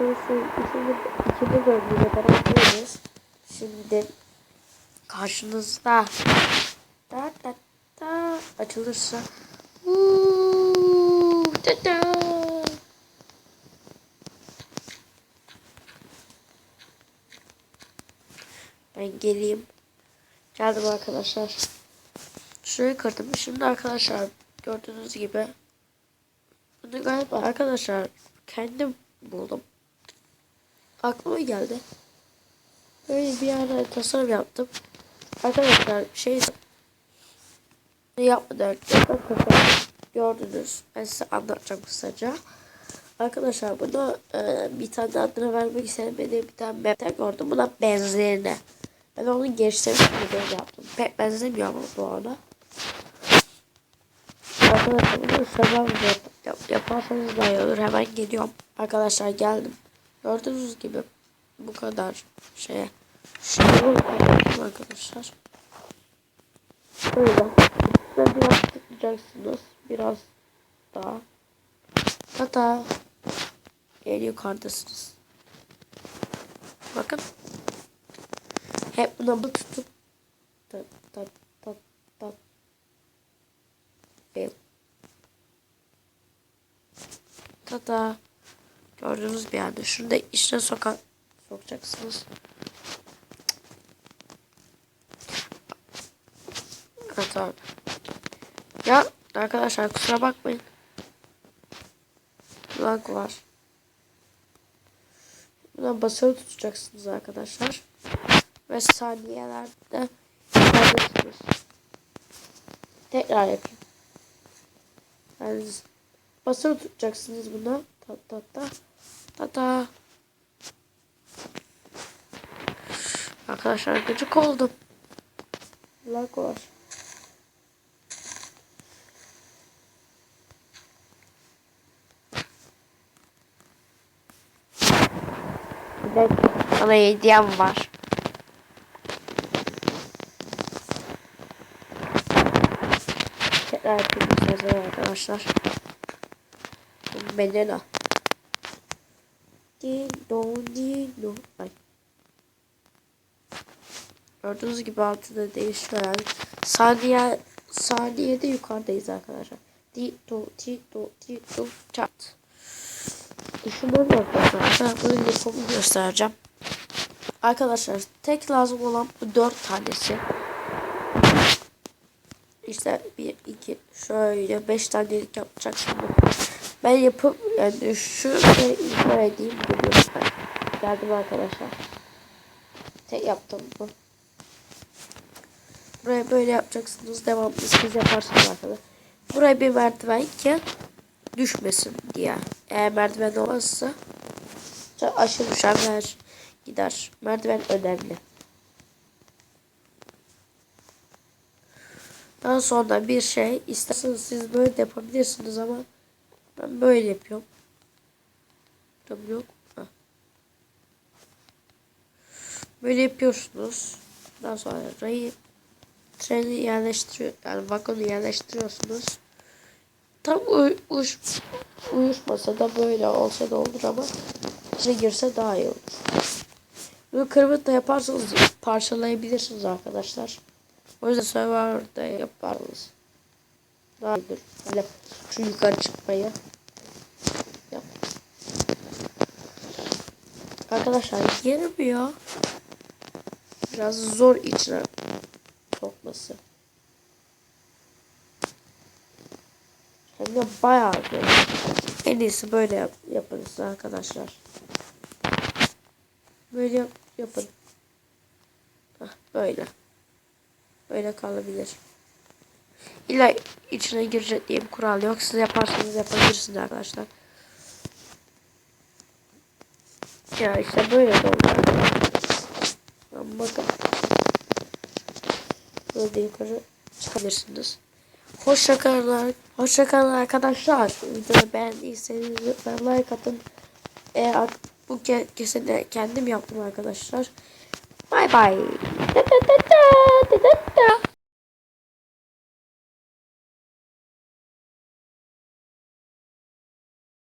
serisi ikinci, ikinci bölümüyle beraberiz. Şimdi karşınızda da da da açılırsa Uuu, da da. Ben geleyim. Geldim arkadaşlar. Şurayı kırdım. Şimdi arkadaşlar gördüğünüz gibi bunu galiba arkadaşlar kendim buldum. Aklıma geldi. Böyle bir ara tasarım yaptım. Arkadaşlar şey yapmadan gördünüz. Ben size anlatacağım kısaca. Arkadaşlar bunu e, bir tane adını vermek istemediğim bir tane map'ten gördüm. Buna benzerini. Ben onun geliştirmiş modelini yaptım. Pek benzemiyor ama bu arada. Arkadaşlar bunu yap, yap, yaparsanız daha iyi olur. Hemen geliyorum. Arkadaşlar geldim. Gördüğünüz gibi bu kadar şeye. Şey yaptım arkadaşlar. Böyle. Üstüne biraz tıklayacaksınız. Biraz daha. Hatta en yukarıdasınız. Bakın. Hep buna bu tutup tat tat tat tat Fail. Gördüğünüz bir yerde. Şunu da içine sokan sokacaksınız. Evet abi. Ya arkadaşlar kusura bakmayın. Lag var. Buna basılı tutacaksınız arkadaşlar. Ve saniyelerde kaydediyorsunuz. Tekrar yapayım. Yani basılı tutacaksınız buna. Ta ta ta. Ta ta. Arkadaşlar gıcık oldum. Lag var. Bir de sana hediyem var. Tekrar yapayım sözleri arkadaşlar. Banana. Dino dino. Ay. Gördüğünüz gibi altında değiştiren saniye saniyede yukarıdayız arkadaşlar. Dito tito tito çat. Şundan arkadaşlar. Ben bunun yapımını göstereceğim. Arkadaşlar tek lazım olan bu dört tanesi. İşte bir iki şöyle beş tanelik yapacaksın. Ben yapıp yani şu şey icra edeyim. Geldim arkadaşlar. Tek yaptım bu. Buraya böyle yapacaksınız. Devamlı siz yaparsınız arkadaşlar. Buraya bir merdiven ki düşmesin diye. Eğer merdiven olmazsa aşağı düşenler gider. Merdiven önemli. Daha sonra bir şey isterseniz siz böyle yapabilirsiniz ama ben böyle yapıyorum. Tabii yok. Ha. Böyle yapıyorsunuz. Daha sonra rayı treni yerleştiriyor yani vagonu yerleştiriyorsunuz. Tam uy uş uyuşmasa da böyle olsa da olur ama içine girse daha iyi olur. Bunu kırmızı yaparsanız parçalayabilirsiniz arkadaşlar. O yüzden serverda yaparız. Daha iyidir. Hele şu yukarı çıkmayı. Arkadaşlar girmiyor. Biraz zor içine sokması. Hem de bayağı zor. En iyisi böyle yap yaparız arkadaşlar. Böyle yap yapın. Heh, böyle. Böyle kalabilir. İlla içine girecek diye bir kural yok. Siz yaparsanız yapabilirsiniz arkadaşlar. Ya işte böyle de olur arkadaşlar. Bakın. Böyle yukarı çıkabilirsiniz. Hoşça kalın. Arkadaşlar. Videoyu beğendiyseniz lütfen like atın. Eğer bu ke kesin kendim yaptım arkadaşlar. Bye bye.